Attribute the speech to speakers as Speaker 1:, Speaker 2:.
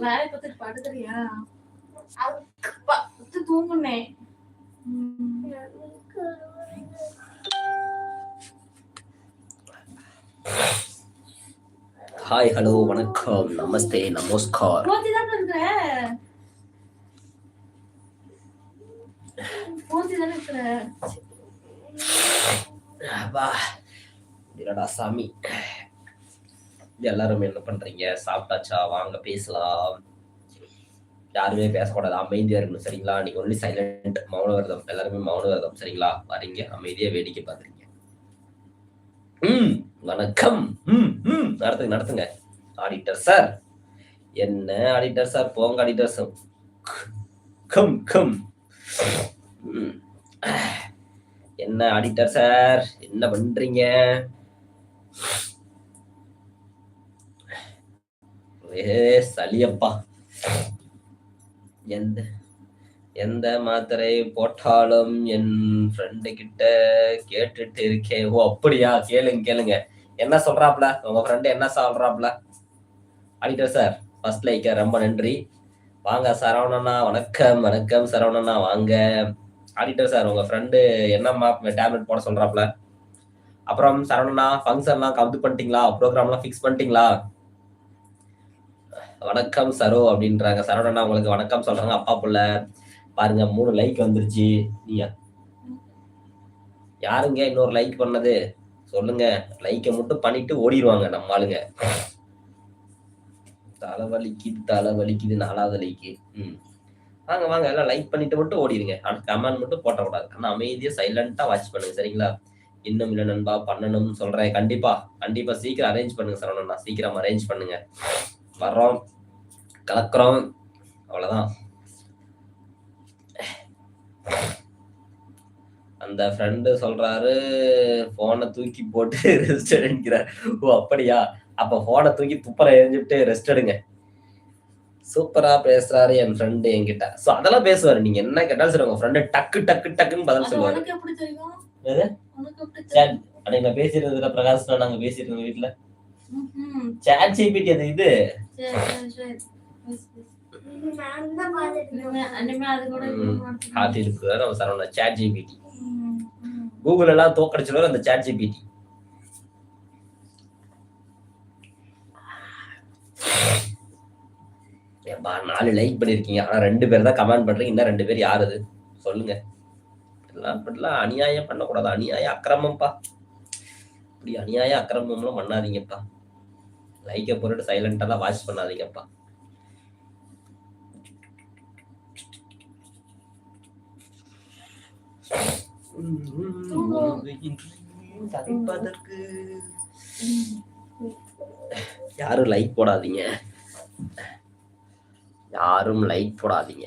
Speaker 1: வேலை பார்த்துட்டு படுத்துறியா பத்து தூங்குனேன்
Speaker 2: ஹாய் ஹலோ வணக்கம். நமஸ்தே நமஸ்கார். வா. என்னடா சாமி? எல்லாரும் என்ன பண்றீங்க? சாப்பிட்டாச்சா? வாங்க பேசலாம். யாருமே பேசக்கூடாது. அமைதியா இருக்கணும் சரிங்களா? நீங்க ஒன்லி சைலண்ட் மௌன விரதம் எல்லாருமே மௌன விரதம் சரிங்களா? வரீங்க. அமைதியா வேடிக்கை பாக்குறீங்க ம் வணக்கம். ம் ம். நடத்துங்க நடத்துங்க. ஆடிட்டர் சார் என்ன ஆடிட்டர் சார் போங்க ஆடிட்டர் சார் கம் கம். என்ன ஆடிட்டர் சார் என்ன பண்றீங்க? ஏ சளியப்பா. எந்த எந்த மாத்திரை போட்டாலும் என் ஃப்ரெண்டு கிட்ட கேட்டுட்டு இருக்கேன். ஓ அப்படியா? கேளுங்க கேளுங்க. என்ன சொல்றாப்ல உங்க ஃப்ரெண்டு என்ன சொல்றாப்ல ஆடிட்டர் சார் ஃபர்ஸ்ட் லைக்க ரொம்ப நன்றி. வாங்க சரவணண்ணா வணக்கம் வணக்கம் சரவணண்ணா வாங்க. ஆடிட்டர் சார் உங்க ஃப்ரெண்டு என்னம்மா டேப்லெட் போட சொல்றாப்ல அப்புறம் சரவணனா ஃபங்க்ஷன்லாம் கவுண்ட் பண்ணிட்டீங்களா? ப்ரோக்ராம்லாம் ஃபிக்ஸ் பண்ணிட்டீங்களா? வணக்கம் சரோ அப்படின்றாங்க. சரவணா உங்களுக்கு வணக்கம் சொல்றாங்க. அப்பா புள்ள பாருங்க மூணு லைக் வந்துருச்சு. நீங்க யாருங்க இன்னொரு லைக் பண்ணது? சொல்லுங்க. லைக்கை மட்டும் பண்ணிட்டு ஓடிடுவாங்க நம்ம ஆளுங்க. தலை வலிக்குது தலை வலிக்குது நாலாவது லைக்கு ம். வாங்க வாங்க. எல்லாம் லைக் பண்ணிட்டு மட்டும் ஓடிடுங்க ஆனால் கமெண்ட் மட்டும் போட்டக்கூடாது. ஆனால் அமைதியாக சைலண்ட்டாக வாட்ச் பண்ணுங்க. சரிங்களா? இன்னும் இல்லை நண்பா பண்ணணும்னு சொல்றேன். கண்டிப்பா கண்டிப்பா சீக்கிரம் அரேஞ்ச் பண்ணுங்க சரவணண்ணா சீக்கிரம் அரேஞ்ச் பண்ணுங்க. வர்றோம். கலக்குறோம். அவ்வளவுதான். அந்த ஃப்ரெண்டு சொல்றாரு போனை தூக்கி போட்டு ரெஸ்ட் எடுக்கிறார் ஓ அப்படியா? அப்ப போனை தூக்கி துப்பரை எரிஞ்சுட்டு ரெஸ்ட் எடுங்க. சூப்பரா பேசுறாரு என் ஃப்ரெண்டு என்கிட்ட. சோ அதெல்லாம் பேசுவாரு. நீங்க என்ன கேட்டாலும் சரி உங்க ஃப்ரெண்டு டக்கு டக்கு டக்குன்னு பதில் சொல்லுவாரு.
Speaker 1: தெரியும்
Speaker 2: அன்னைக்கு நான் பேசியிருந்ததுல பிரகாஷ் நாங்க பேசியிருந்தோம் வீட்டுல
Speaker 1: ம்ஹும்.
Speaker 2: சாட் ஜிபிடி அது இது. ம்.
Speaker 1: இருக்க
Speaker 2: நம்ம சரவணா சாட் ஜிபிடி. கூகுள் எல்லாம் தோக்கடிச்சிருவாரு அந்த சாட் ஜிபிடி நாலு லைக் பண்ணிருக்கீங்க. ஆனா ரெண்டு பேர் தான் கமெண்ட் பண்றீங்க. இன்னும் ரெண்டு பேர் யார் அது? சொல்லுங்க. எல்லாம் இப்படிலாம் அநியாயம் பண்ணக்கூடாது. அநியாய அக்கிரமம்ப்பா. இப்படி அநியாய அக்கிரமம்லாம் பண்ணாதீங்கப்பா. லைக்கை போட்டுட்டு சைலண்டெல்லாம் வாட்ச் பண்ணாதீங்கப்பா. தவிப்பதற்கு யாரும் லைக் போடாதீங்க. யாரும் லைக் போடாதீங்க.